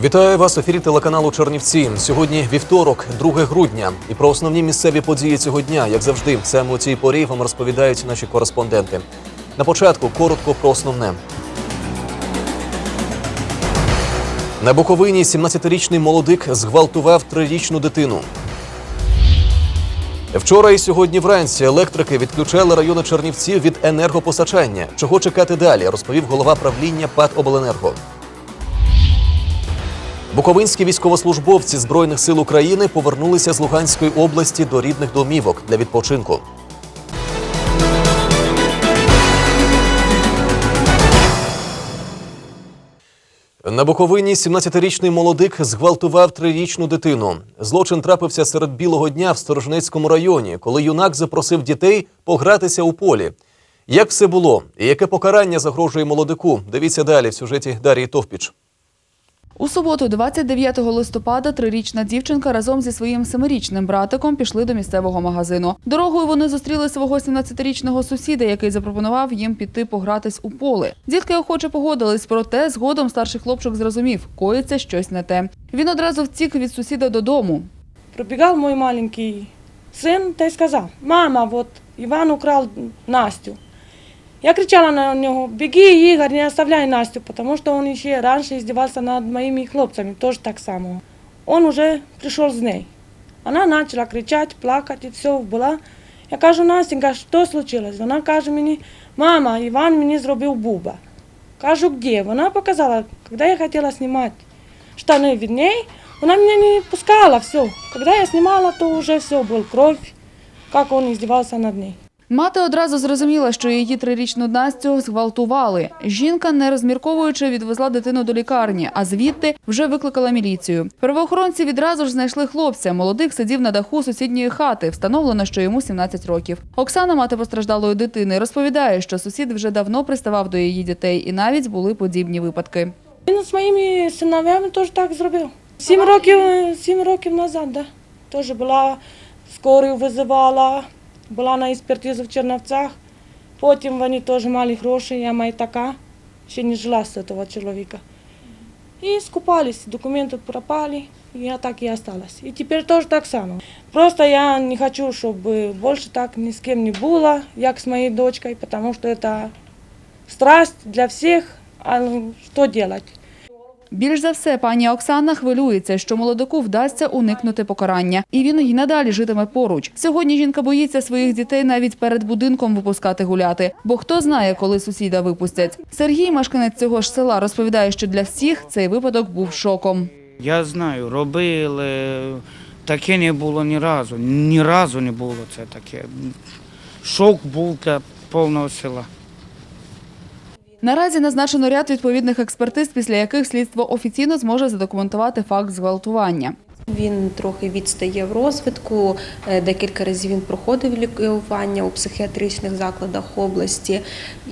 Вітаю вас в ефірі телеканалу Чернівці. Сьогодні вівторок, 2 грудня. І про основні місцеві події цього дня, як завжди, саме у цій порі вам розповідають наші кореспонденти. На початку коротко про основне. На Буковині 17-річний молодик зґвалтував трирічну дитину. Вчора і сьогодні вранці електрики відключали райони Чернівців від енергопостачання. Чого чекати далі, розповів голова правління ПАД Обленерго. Буковинські військовослужбовці Збройних сил України повернулися з Луганської області до рідних домівок для відпочинку. На Буковині 17-річний молодик зґвалтував трирічну дитину. Злочин трапився серед білого дня в Сторожнецькому районі, коли юнак запросив дітей погратися у полі. Як все було і яке покарання загрожує молодику? Дивіться далі в сюжеті Дарії Товпіч. У суботу, 29 листопада, трирічна дівчинка разом зі своїм семирічним братиком пішли до місцевого магазину. Дорогою вони зустріли свого 17-річного сусіда, який запропонував їм піти погратись у поле. Дітки охоче погодились, проте згодом старший хлопчик зрозумів, коїться щось не те. Він одразу втік від сусіда додому. Пробегал мой маленький сын, та и сказал, мама, вот Иван украл Настю. Я кричала на него, беги, Игорь, не оставляй Настю, потому что он еще раньше издевался над моими хлопцами, тоже так само. Он уже пришел с ней. Она начала кричать, плакать и все была. Я кажу, Настенька, що случилось? Вона каже мені, мама, Іван мені зробив буба. Кажу, где? Вона показала, когда я хотела снимать штаны від ней, вона меня не пускала, все. Когда я снимала, то уже все, был кровь, как он издевался над ней. Мати одразу зрозуміла, що її трирічну Настю зґвалтували. Жінка, не розмірковуючи, відвезла дитину до лікарні, а звідти вже викликала міліцію. Правоохоронці відразу ж знайшли хлопця. Молодик сидів на даху сусідньої хати. Встановлено, що йому 17 років. Оксана, мати постраждалої дитини, розповідає, що сусід вже давно приставав до її дітей, і навіть були подібні випадки. Він з моїми синовями теж так зробив. Сім років, сім років назад, да. Теж була скорую визивала, була на експертизу в Черновцях. Потім вони теж мали гроші, я маю така, ще не жила з цього чоловіка. І скупались, документи пропали, і я так і осталась. І тепер теж так само. Просто я не хочу, щоб більше так ні з ким не було, як з моєю дочкою, тому що це страсть для всіх, а що робити? Більш за все, пані Оксана хвилюється, що молодику вдасться уникнути покарання, і він й надалі житиме поруч. Сьогодні жінка боїться своїх дітей навіть перед будинком випускати гуляти, бо хто знає, коли сусіда випустять. Сергій, мешканець цього ж села, розповідає, що для всіх цей випадок був шоком. Я знаю, робили, таке не було ні разу. Ні разу не було це таке. Шок був для повного села. Наразі назначено ряд відповідних експертиз, після яких слідство офіційно зможе задокументувати факт зґвалтування. Він трохи відстає в розвитку. е, Декілька разів він проходив лікування у психіатричних закладах області,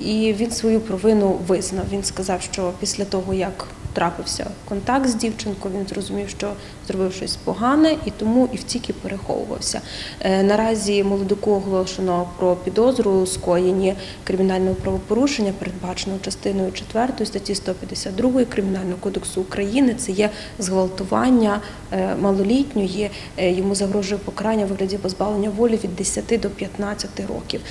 і він свою провину визнав. Він сказав, що після того, як трапився контакт з дівчинкою, він зрозумів, що зробив щось погане, і тому і втік і переховувався. Е, Наразі молодику оголошено про підозру у скоєнні кримінального правопорушення, передбаченого частиною 4 статті 152 Кримінального кодексу України. Це є зґвалтування е, малолітньої. Е, Йому загрожує покарання в вигляді позбавлення волі від 10 до 15 років.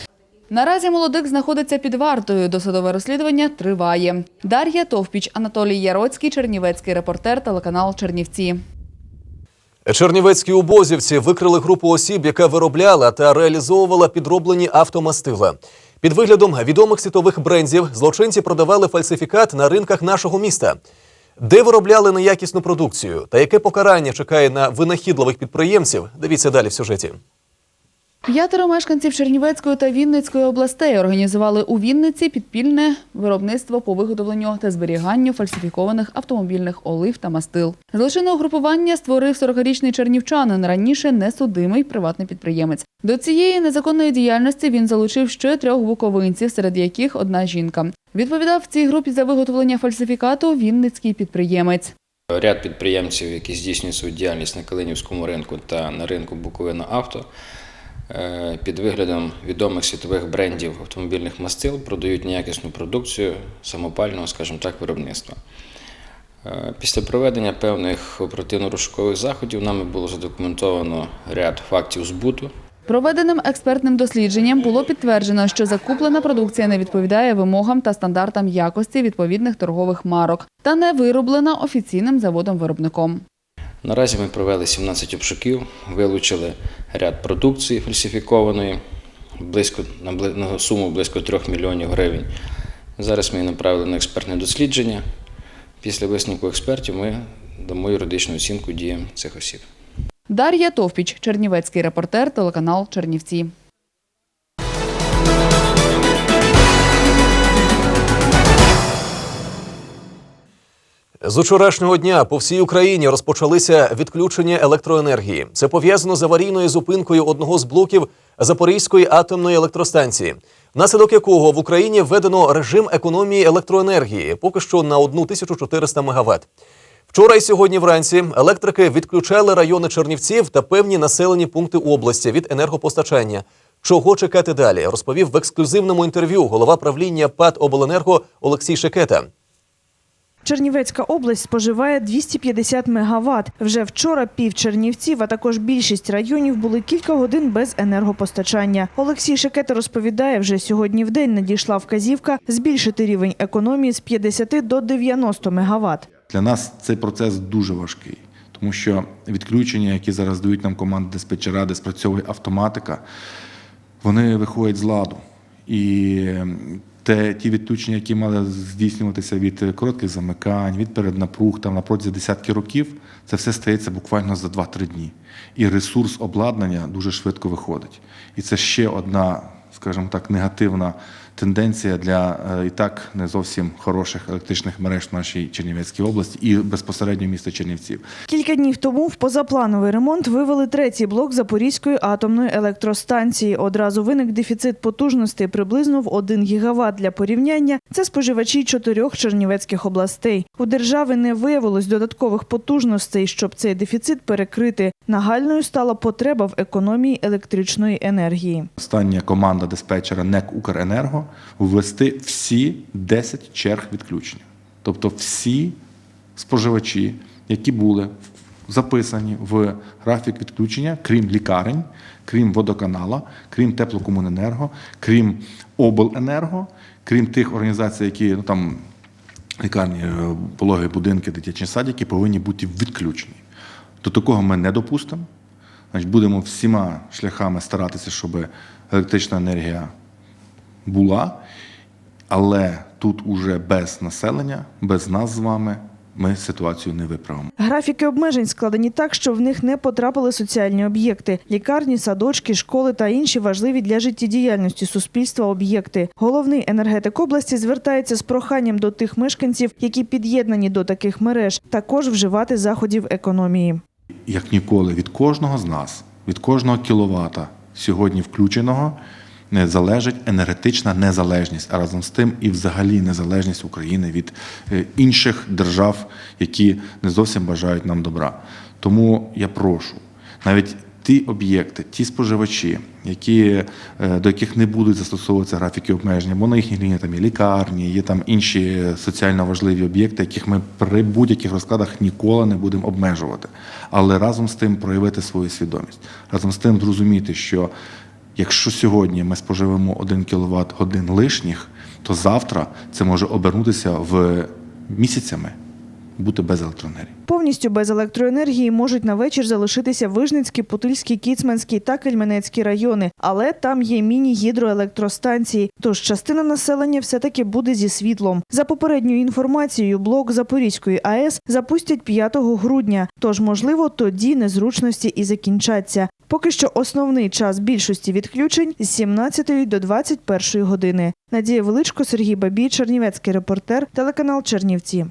Наразі молодик знаходиться під вартою. Досудове розслідування триває. Дар'я Товпіч, Анатолій Яроцький, Чернівецький репортер, телеканал Чернівці. Чернівецькі убозівці викрили групу осіб, яка виробляла та реалізовувала підроблені автомастила. Під виглядом відомих світових брендів злочинці продавали фальсифікат на ринках нашого міста. Де виробляли неякісну продукцію та яке покарання чекає на винахідливих підприємців? Дивіться далі в сюжеті. П'ятеро мешканців Чернівецької та Вінницької областей організували у Вінниці підпільне виробництво по виготовленню та зберіганню фальсифікованих автомобільних олив та мастил. Злочинне угрупування створив 40-річний чернівчанин, раніше несудимий приватний підприємець. До цієї незаконної діяльності він залучив ще трьох буковинців, серед яких одна жінка. Відповідав в цій групі за виготовлення фальсифікату вінницький підприємець. Ряд підприємців, які здійснюють свою діяльність на Калинівському ринку та на ринку Буковина Авто, під виглядом відомих світових брендів автомобільних мастил продають неякісну продукцію самопального, скажімо так, виробництва. Е, Після проведення певних оперативно-розшукових заходів нами було задокументовано ряд фактів збуту. Проведеним експертним дослідженням було підтверджено, що закуплена продукція не відповідає вимогам та стандартам якості відповідних торгових марок та не вироблена офіційним заводом-виробником. Наразі ми провели 17 обшуків, вилучили ряд продукції фальсифікованої близько, на, суму близько 3 мільйонів гривень. Зараз ми її направили на експертне дослідження. Після висновку експертів ми дамо юридичну оцінку діям цих осіб. Дар'я Товпіч, Чернівецький репортер, телеканал Чернівці. З учорашнього дня по всій Україні розпочалися відключення електроенергії. Це пов'язано з аварійною зупинкою одного з блоків Запорізької атомної електростанції, внаслідок якого в Україні введено режим економії електроенергії, поки що на 1400 МВт. Вчора і сьогодні вранці електрики відключали райони Чернівців та певні населені пункти області від енергопостачання. Чого чекати далі? Розповів в ексклюзивному інтерв'ю голова правління ПАД Обленерго Олексій Шекета. Чернівецька область споживає 250 мегаватт. Вже вчора пів Чернівців, а також більшість районів були кілька годин без енергопостачання. Олексій Шекета розповідає, вже сьогодні в день надійшла вказівка збільшити рівень економії з 50 до 90 мегаватт. Для нас цей процес дуже важкий, тому що відключення, які зараз дають нам команди диспетчера, де спрацьовує автоматика, вони виходять з ладу. І ем, те, ті відключення, які мали здійснюватися від коротких замикань, від переднапруг там на протязі десятки років, це все стається буквально за 2-3 дні. І ресурс обладнання дуже швидко виходить. І це ще одна, скажімо так, негативна тенденція для е, і так не зовсім хороших електричних мереж в нашій Чернівецькій області і безпосередньо міста Чернівців. Кілька днів тому в позаплановий ремонт вивели третій блок Запорізької атомної електростанції. Одразу виник дефіцит потужностей приблизно в 1 гігават. Для порівняння це споживачі чотирьох чернівецьких областей. У держави не виявилось додаткових потужностей, щоб цей дефіцит перекрити. Нагальною стала потреба в економії електричної енергії. Остання команда диспетчера НЕК Укренерго ввести всі 10 черг відключення. Тобто всі споживачі, які були записані в графік відключення, крім лікарень, крім водоканала, крім теплокомуненерго, крім обленерго, крім тих організацій, які ну там лікарні, е, пологові будинки, дитячі садики повинні бути відключені. До такого ми не допустимо. Значить, будемо всіма шляхами старатися, щоб електрична енергія була, але тут уже без населення, без нас з вами ми ситуацію не виправимо. Графіки обмежень складені так, що в них не потрапили соціальні об'єкти: лікарні, садочки, школи та інші важливі для життєдіяльності суспільства об'єкти. Головний енергетик області звертається з проханням до тих мешканців, які під'єднані до таких мереж, також вживати заходів економії. Як ніколи, від кожного з нас, від кожного кіловата сьогодні включеного залежить енергетична незалежність, а разом з тим і взагалі незалежність України від е, інших держав, які не зовсім бажають нам добра. Тому я прошу навіть ті об'єкти, ті споживачі, які, е, до яких не будуть застосовуватися графіки обмеження, бо на їхній лінії там є лікарні, є там інші соціально важливі об'єкти, яких ми при будь-яких розкладах ніколи не будемо обмежувати. Але разом з тим проявити свою свідомість, разом з тим зрозуміти, що якщо сьогодні ми споживемо 1 кВт годин лишніх, то завтра це може обернутися в місяцями бути без електроенергії. Повністю без електроенергії можуть на вечір залишитися Вижницький, Путильський, Кіцманський та Кельменецький райони, але там є міні-гідроелектростанції. Тож частина населення все-таки буде зі світлом. За попередньою інформацією, блок Запорізької АЕС запустять 5 грудня. Тож, можливо, тоді незручності і закінчаться. Поки що основний час більшості відключень з 17 до 21 години. Надія Величко, Сергій Бабій, Чернівецький репортер, телеканал Чернівці.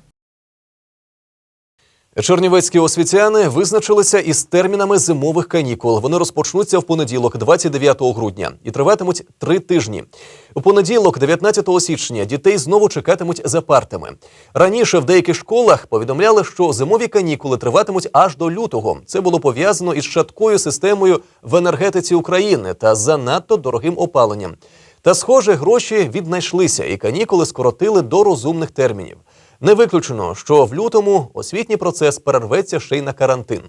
Чернівецькі освітяни визначилися із термінами зимових канікул. Вони розпочнуться в понеділок, 29 грудня, і триватимуть три тижні. У понеділок, 19 січня, дітей знову чекатимуть за партами. Раніше в деяких школах повідомляли, що зимові канікули триватимуть аж до лютого. Це було пов'язано із шаткою системою в енергетиці України та занадто дорогим опаленням. Та, схоже, гроші віднайшлися, і канікули скоротили до розумних термінів. Не виключено, що в лютому освітній процес перерветься ще й на карантин.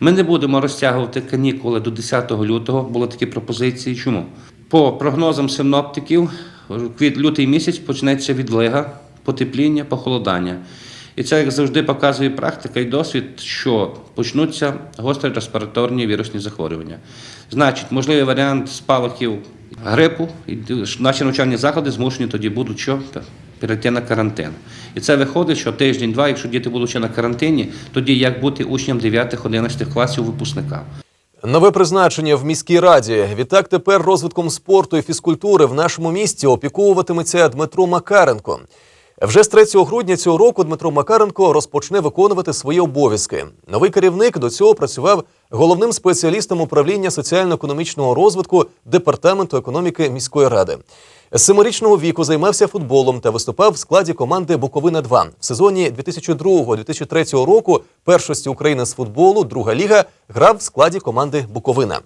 Ми не будемо розтягувати канікули до 10 лютого. Були такі пропозиції. Чому? По прогнозам синоптиків, квіт лютий місяць почнеться відлига, потепління, похолодання. І це, як завжди, показує практика і досвід, що почнуться гострі респіраторні вірусні захворювання. Значить, можливий варіант спалахів грипу, наші навчальні заклади змушені тоді будуть що? Перейти на карантин. І це виходить, що тиждень-два, якщо діти будуть ще на карантині, тоді як бути учням 9-11 класів випускникам. Нове призначення в міській раді. Відтак тепер розвитком спорту і фізкультури в нашому місті опікуватиметься Дмитро Макаренко. Вже з 3 грудня цього року Дмитро Макаренко розпочне виконувати свої обов'язки. Новий керівник до цього працював головним спеціалістом управління соціально-економічного розвитку департаменту економіки міської ради. З семирічного віку займався футболом та виступав в складі команди Буковина 2 в сезоні 2002-2003 року. Першості України з футболу, друга ліга, грав в складі команди Буковина.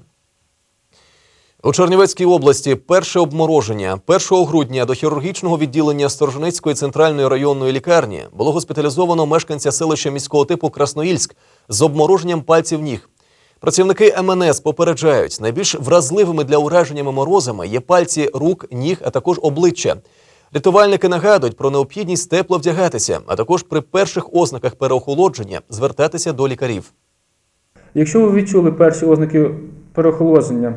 У Чернівецькій області перше обмороження 1 грудня до хірургічного відділення Сторожинецької центральної районної лікарні було госпіталізовано мешканця селища міського типу Красноїльськ з обмороженням пальців ніг. Працівники МНС попереджають, найбільш вразливими для ураження морозами є пальці рук, ніг, а також обличчя. Рятувальники нагадують про необхідність тепло вдягатися, а також при перших ознаках переохолодження звертатися до лікарів. Якщо ви відчули перші ознаки переохолодження,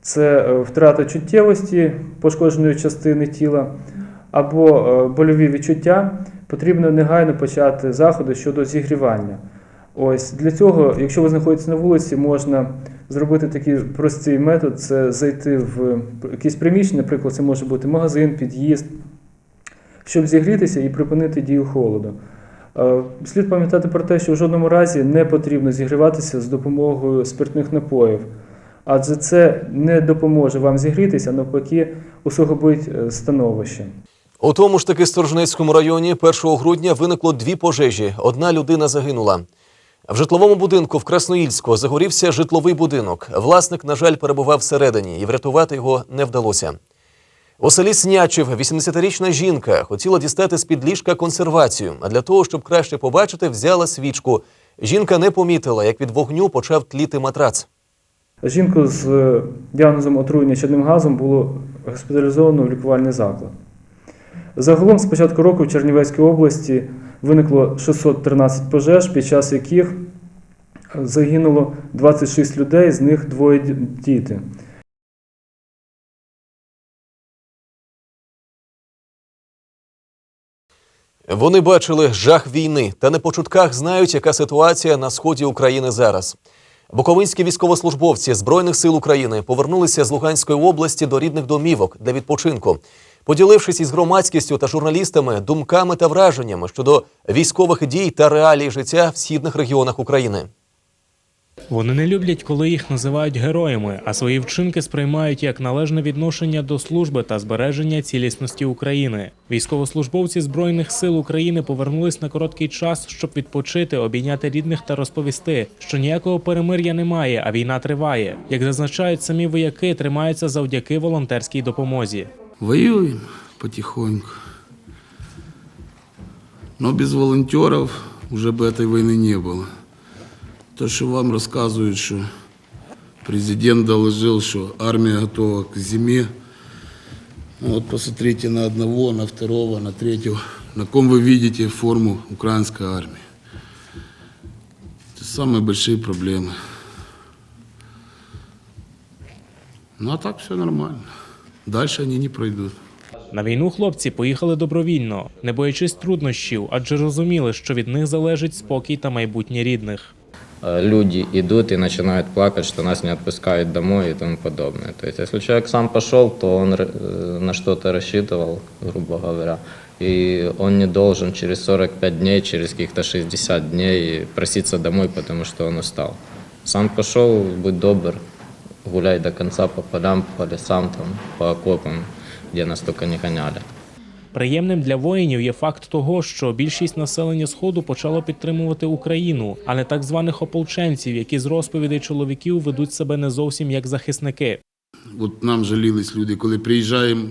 це е, втрата чуттєвості пошкодженої частини тіла або е, больові відчуття, потрібно негайно почати заходи щодо зігрівання. Ось для цього, якщо ви знаходитесь на вулиці, можна зробити такий простий метод: це зайти в якесь приміщення, наприклад, це може бути магазин, під'їзд, щоб зігрітися і припинити дію холоду. Е, Слід пам'ятати про те, що в жодному разі не потрібно зігріватися з допомогою спиртних напоїв, адже це не допоможе вам зігрітися, а навпаки, усугубить е, становище. У тому ж таки Сторжнецькому районі 1 грудня виникло дві пожежі. Одна людина загинула. В житловому будинку в Красноїльську загорівся житловий будинок. Власник, на жаль, перебував всередині, і врятувати його не вдалося. У селі Снячів 80-річна жінка хотіла дістати з-під ліжка консервацію, а для того, щоб краще побачити, взяла свічку. Жінка не помітила, як від вогню почав тліти матрац. Жінку з е, діагнозом отруєння чадним газом було госпіталізовано в лікувальний заклад. Загалом з початку року в Чернівецькій області виникло 613 пожеж, під час яких загинуло 26 людей, з них двоє діти. Вони бачили жах війни та не по чутках знають, яка ситуація на сході України зараз. Буковинські військовослужбовці Збройних сил України повернулися з Луганської області до рідних домівок для відпочинку, поділившись із громадськістю та журналістами думками та враженнями щодо військових дій та реалій життя в східних регіонах України. Вони не люблять, коли їх називають героями, а свої вчинки сприймають як належне відношення до служби та збереження цілісності України. Військовослужбовці збройних сил України повернулись на короткий час, щоб відпочити, обійняти рідних та розповісти, що ніякого перемир'я немає, а війна триває. Як зазначають самі вояки, тримаються завдяки волонтерській допомозі. Воюем потихоньку. Но без волонтеров уже бы этой войны не было. То, что вам рассказывают, что президент доложил, что армия готова к зиме. Ну вот посмотрите на одного, на второго, на третьего. На ком вы видите форму украинской армии. Это самые большие проблемы. Ну а так все нормально. Дальше они не пройдут. На війну хлопці поїхали добровільно, не боячись труднощів, адже розуміли, що від них залежить спокій та майбутнє рідних. Э, люди идут и начинают плакать, что нас не отпускают домой и тому подобное. То есть, если человек сам пошел, то он э, на что-то рассчитывал, грубо говоря, и он не должен через 45 дней, через каких-то 60 дней проситься домой, потому что он устал. Сам пошел, будь добр, гуляй до конца по полям, по лесам, там, по окопам, где нас только не гоняли. Приємним для воїнів є факт того, що більшість населення сходу почало підтримувати Україну, а не так званих ополченців, які з розповідей чоловіків ведуть себе не зовсім як захисники. От нам жалілись люди, коли приїжджаємо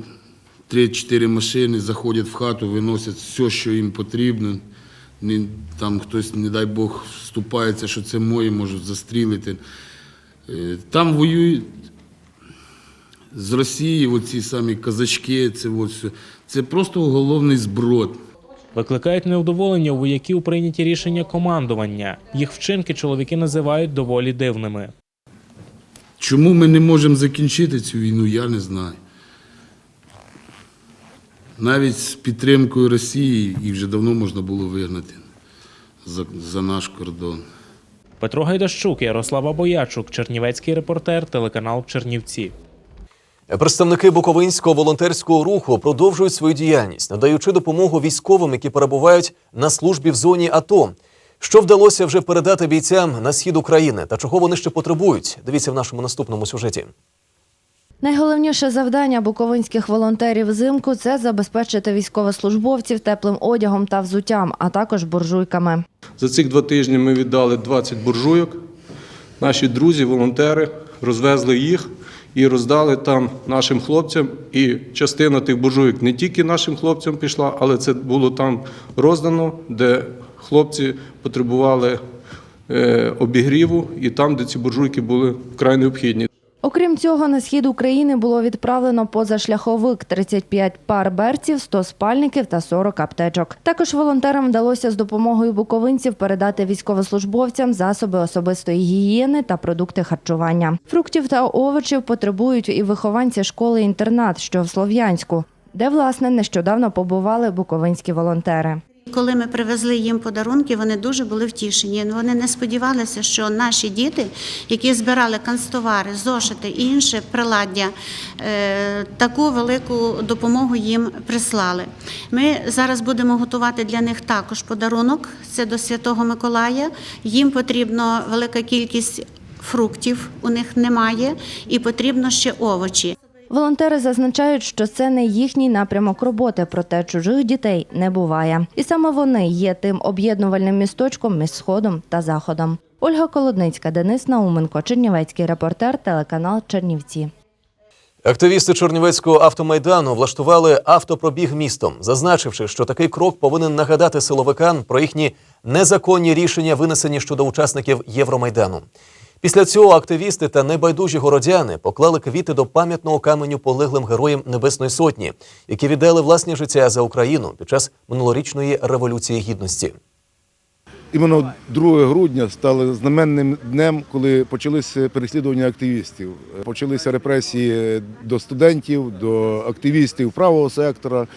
3-4 машини заходять в хату, виносять все, що їм потрібно. Там хтось, не дай Бог, вступається, що це моє, можуть застрілити. Е, Там воюють з Росії, оці самі казачки, це, все. це просто уголовний зброд. Викликають невдоволення у вояків прийняті рішення командування. Їх вчинки чоловіки називають доволі дивними. Чому ми не можемо закінчити цю війну, я не знаю. Навіть з підтримкою Росії їх вже давно можна було вигнати за, за наш кордон. Петро Гайдащук, Ярослава Боячук, Чернівецький репортер, телеканал Чернівці. Представники Буковинського волонтерського руху продовжують свою діяльність, надаючи допомогу військовим, які перебувають на службі в зоні АТО. Що вдалося вже передати бійцям на схід України та чого вони ще потребують? Дивіться в нашому наступному сюжеті. Найголовніше завдання буковинських волонтерів взимку це забезпечити військовослужбовців теплим одягом та взуттям, а також буржуйками. За цих два тижні ми віддали 20 буржуйок. Наші друзі, волонтери розвезли їх і роздали там нашим хлопцям. І частина тих буржуйок не тільки нашим хлопцям пішла, але це було там роздано, де хлопці потребували е, обігріву, і там, де ці буржуйки були вкрай необхідні. Окрім цього, на схід України було відправлено позашляховик 35 пар берців, 100 спальників та 40 аптечок. Також волонтерам вдалося з допомогою буковинців передати військовослужбовцям засоби особистої гігієни та продукти харчування. Фруктів та овочів потребують і вихованці школи-інтернат, що в Слов'янську, де власне нещодавно побували буковинські волонтери. Коли ми привезли їм подарунки, вони дуже були втішені. Вони не сподівалися, що наші діти, які збирали канцтовари, зошити і інше приладдя, е, таку велику допомогу їм прислали. Ми зараз будемо готувати для них також подарунок. Це до Святого Миколая. Їм потрібно велика кількість фруктів, у них немає, і потрібно ще овочі. Волонтери зазначають, що це не їхній напрямок роботи, проте чужих дітей не буває. І саме вони є тим об'єднувальним місточком між сходом та заходом. Ольга Колодницька, Денис Науменко, Чернівецький репортер, телеканал Чернівці. Активісти Чернівецького автомайдану влаштували автопробіг містом, зазначивши, що такий крок повинен нагадати силовикам про їхні незаконні рішення, винесені щодо учасників Євромайдану. Після цього активісти та небайдужі городяни поклали квіти до пам'ятного каменю полеглим героям Небесної Сотні, які віддали власні життя за Україну під час минулорічної революції гідності. Іменно 2 грудня стало знаменним днем, коли почалися переслідування активістів. Почалися репресії до студентів, до активістів правого сектора.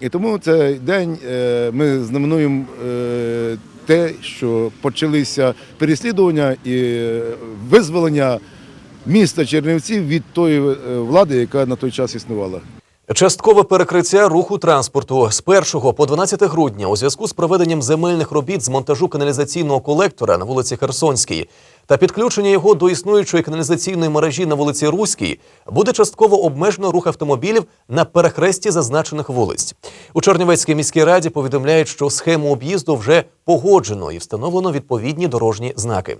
І тому цей день е, ми знаменуємо е, те, що почалися переслідування і е, визволення міста Чернівців від тої влади, яка на той час існувала. Часткове перекриття руху транспорту з 1 по 12 грудня у зв'язку з проведенням земельних робіт з монтажу каналізаційного колектора на вулиці Херсонській та підключення його до існуючої каналізаційної мережі на вулиці Руській буде частково обмежено рух автомобілів на перехресті зазначених вулиць. У Чернівецькій міській раді повідомляють, що схему об'їзду вже погоджено і встановлено відповідні дорожні знаки.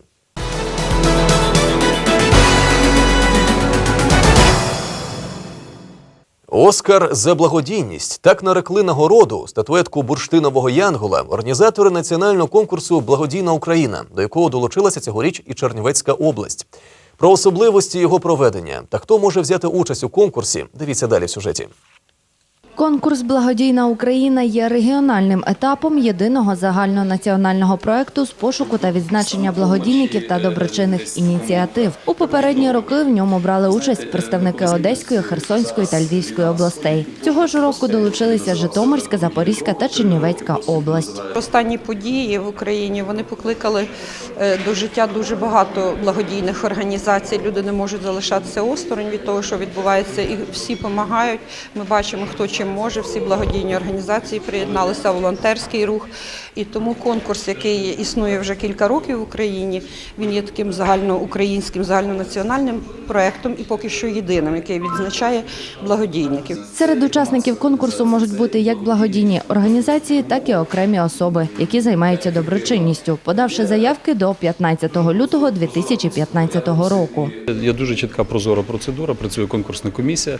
Оскар за благодійність так нарекли нагороду статуетку бурштинового янгола організатори національного конкурсу Благодійна Україна, до якого долучилася цьогоріч і Чернівецька область. Про особливості його проведення та хто може взяти участь у конкурсі. Дивіться далі в сюжеті. Конкурс Благодійна Україна є регіональним етапом єдиного загальнонаціонального проекту з пошуку та відзначення благодійників та доброчинних ініціатив. У попередні роки в ньому брали участь представники Одеської, Херсонської та Львівської областей. Цього ж року долучилися Житомирська, Запорізька та Чернівецька область. Останні події в Україні вони покликали е, до життя дуже багато благодійних організацій. Люди не можуть залишатися осторонь від того, що відбувається, і всі допомагають. Ми бачимо, хто чим може. Всі благодійні організації приєдналися, волонтерський рух. І тому конкурс, який існує вже кілька років в Україні, він є таким загальноукраїнським, загальнонаціональним проектом і поки що єдиним, який відзначає благодійників. Серед учасників конкурсу можуть бути як благодійні організації, так і окремі особи, які займаються доброчинністю, подавши заявки до 15 лютого 2015 року. Є дуже чітка прозора процедура, працює конкурсна комісія.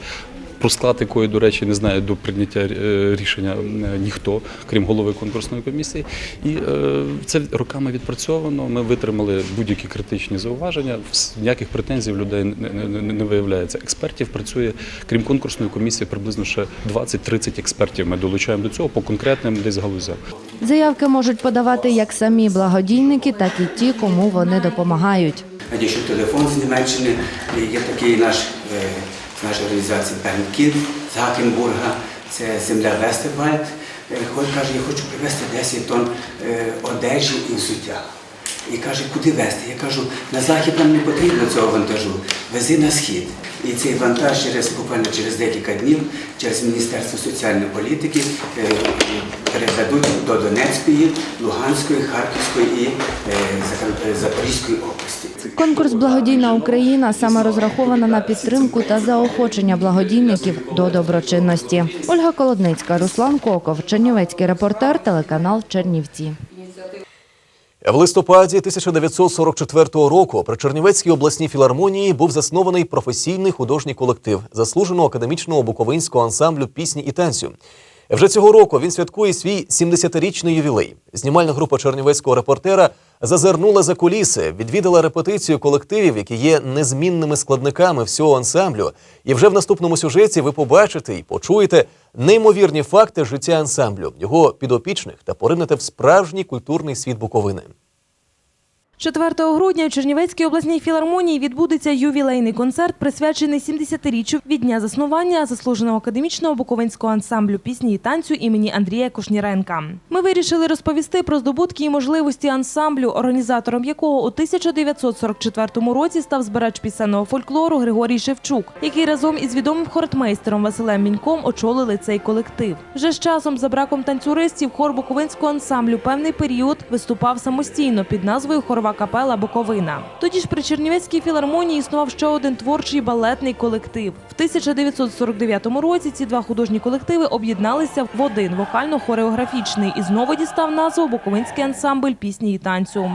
Про склад якої, до речі, не знає до прийняття е, рішення е, ніхто, крім голови конкурсної комісії. І е, це роками відпрацьовано. Ми витримали будь-які критичні зауваження. Ніяких претензій в людей не, виявляється. Експертів працює, крім конкурсної комісії, приблизно ще 20-30 експертів. Ми долучаємо до цього по конкретним десь галузям. Заявки можуть подавати як самі благодійники, так і ті, кому вони допомагають. Надійшов телефон з Німеччини. Є такий наш з нашої організації Бернкін з Гакенбурга. Це земля Вестервальд. Е, Хоч каже, я хочу привезти 10 тонн е, одежі і взуття. І каже, куди везти? Я кажу, на захід нам не потрібно цього вантажу, вези на схід. І цей вантаж через буквально через декілька днів через Міністерство соціальної політики е, передадуть до Донецької, Луганської, Харківської і е, е, Запорізької області. Конкурс Благодійна Україна саме розрахована на підтримку та заохочення благодійників до доброчинності. Ольга Колодницька, Руслан Коков, Чернівецький репортер, телеканал Чернівці. В листопаді 1944 року при Чернівецькій обласній філармонії був заснований професійний художній колектив заслуженого академічного буковинського ансамблю пісні і танцю. Вже цього року він святкує свій 70-річний ювілей. Знімальна група чернівецького репортера зазирнула за куліси, відвідала репетицію колективів, які є незмінними складниками всього ансамблю. І вже в наступному сюжеті ви побачите і почуєте неймовірні факти життя ансамблю, його підопічних та поринете в справжній культурний світ Буковини. 4 грудня у Чернівецькій обласній філармонії відбудеться ювілейний концерт, присвячений 70-річчю від дня заснування заслуженого академічного буковинського ансамблю пісні і танцю імені Андрія Кушніренка. Ми вирішили розповісти про здобутки і можливості ансамблю, організатором якого у 1944 році став збирач пісенного фольклору Григорій Шевчук, який разом із відомим хортмейстером Василем Міньком очолили цей колектив. Вже з часом, за браком танцюристів, хор буковинського ансамблю певний період виступав самостійно під назвою Хорова капела Буковина. Тоді ж при Чернівецькій філармонії існував ще один творчий балетний колектив. В 1949 році ці два художні колективи об'єдналися в один вокально-хореографічний і знову дістав назву Буковинський ансамбль пісні і танцю.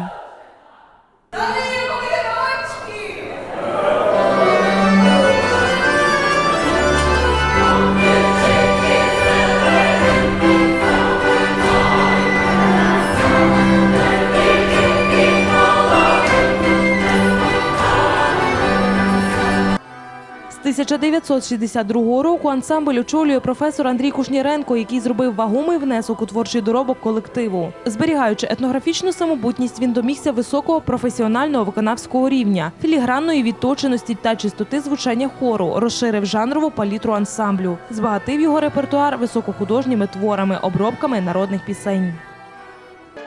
1962 року ансамбль очолює професор Андрій Кушніренко, який зробив вагомий внесок у творчий доробок колективу. Зберігаючи етнографічну самобутність, він домігся високого професіонального виконавського рівня, філігранної відточеності та чистоти звучання хору, розширив жанрову палітру ансамблю, збагатив його репертуар високохудожніми творами, обробками народних пісень.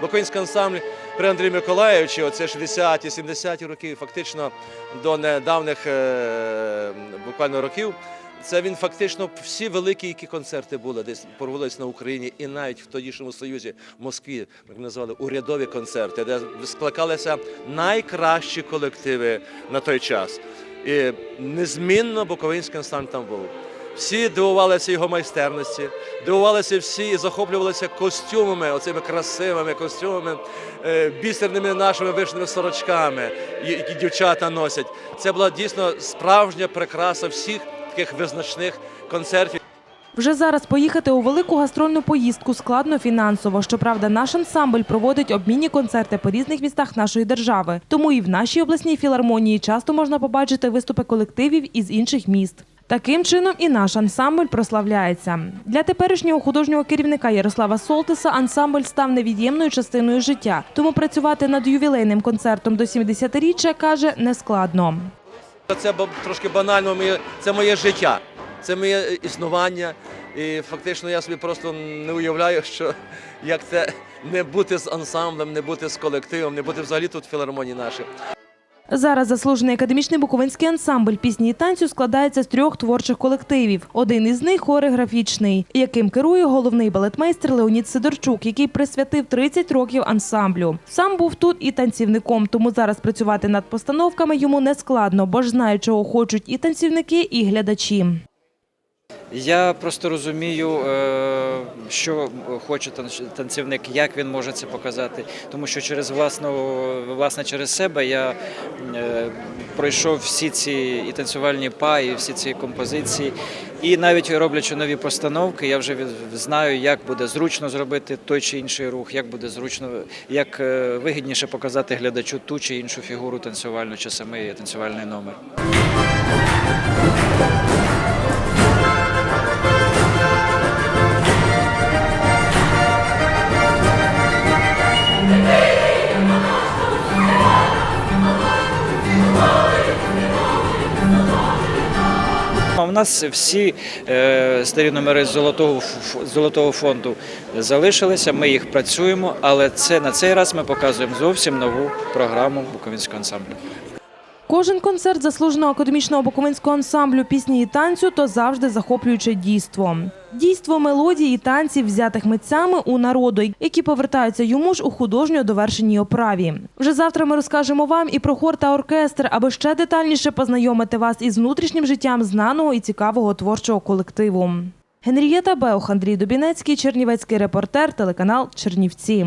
Буковинський ансамбль при Андрії Миколаєвичі, оце 60-ті, 70-ті роки, фактично до недавніх е, буквально років. Це він фактично всі великі, які концерти були, десь проводились на Україні, і навіть в тодішньому Союзі, в Москві, як називали, урядові концерти, де скликалися найкращі колективи на той час. І незмінно Буковинський ансамбль там був. Всі дивувалися його майстерності, дивувалися всі і захоплювалися костюмами, оцими красивими костюмами, е, бісерними нашими вишними сорочками, які дівчата носять. Це була дійсно справжня прикраса всіх таких визначних концертів. Вже зараз поїхати у велику гастрольну поїздку складно фінансово. Щоправда, наш ансамбль проводить обмінні концерти по різних містах нашої держави. Тому і в нашій обласній філармонії часто можна побачити виступи колективів із інших міст. Таким чином і наш ансамбль прославляється. Для теперішнього художнього керівника Ярослава Солтиса ансамбль став невід'ємною частиною життя. Тому працювати над ювілейним концертом до 70-річчя, каже, нескладно. Це трошки банально, це моє життя, це моє існування. І фактично я собі просто не уявляю, що як це не бути з ансамблем, не бути з колективом, не бути взагалі тут в філармонії нашій. Зараз заслужений академічний буковинський ансамбль пісні і танцю складається з трьох творчих колективів. Один із них хореографічний, яким керує головний балетмейстер Леонід Сидорчук, який присвятив 30 років ансамблю. Сам був тут і танцівником, тому зараз працювати над постановками йому не складно, бо ж знає, чого хочуть і танцівники, і глядачі. Я просто розумію, е, що хоче танц- танцівник, як він може це показати. Тому що через власну, власне через себе я е, пройшов всі ці і танцювальні па, і всі ці композиції. І навіть роблячи нові постановки, я вже знаю, як буде зручно зробити той чи інший рух, як буде зручно, як е, вигідніше показати глядачу ту чи іншу фігуру танцювальну чи самий танцювальний номер. Нас всі е, старі номери золотого золотого фонду залишилися. Ми їх працюємо, але це на цей раз ми показуємо зовсім нову програму Буковинського ансамблю. Кожен концерт заслуженого академічного буковинського ансамблю пісні і танцю то завжди захоплююче дійство. Дійство мелодії і танців, взятих митцями у народу, які повертаються йому ж у художньо довершеній оправі. Вже завтра ми розкажемо вам і про хор та оркестр, аби ще детальніше познайомити вас із внутрішнім життям знаного і цікавого творчого колективу. Генрієта Беох, Андрій Дубінецький, Чернівецький репортер, телеканал Чернівці.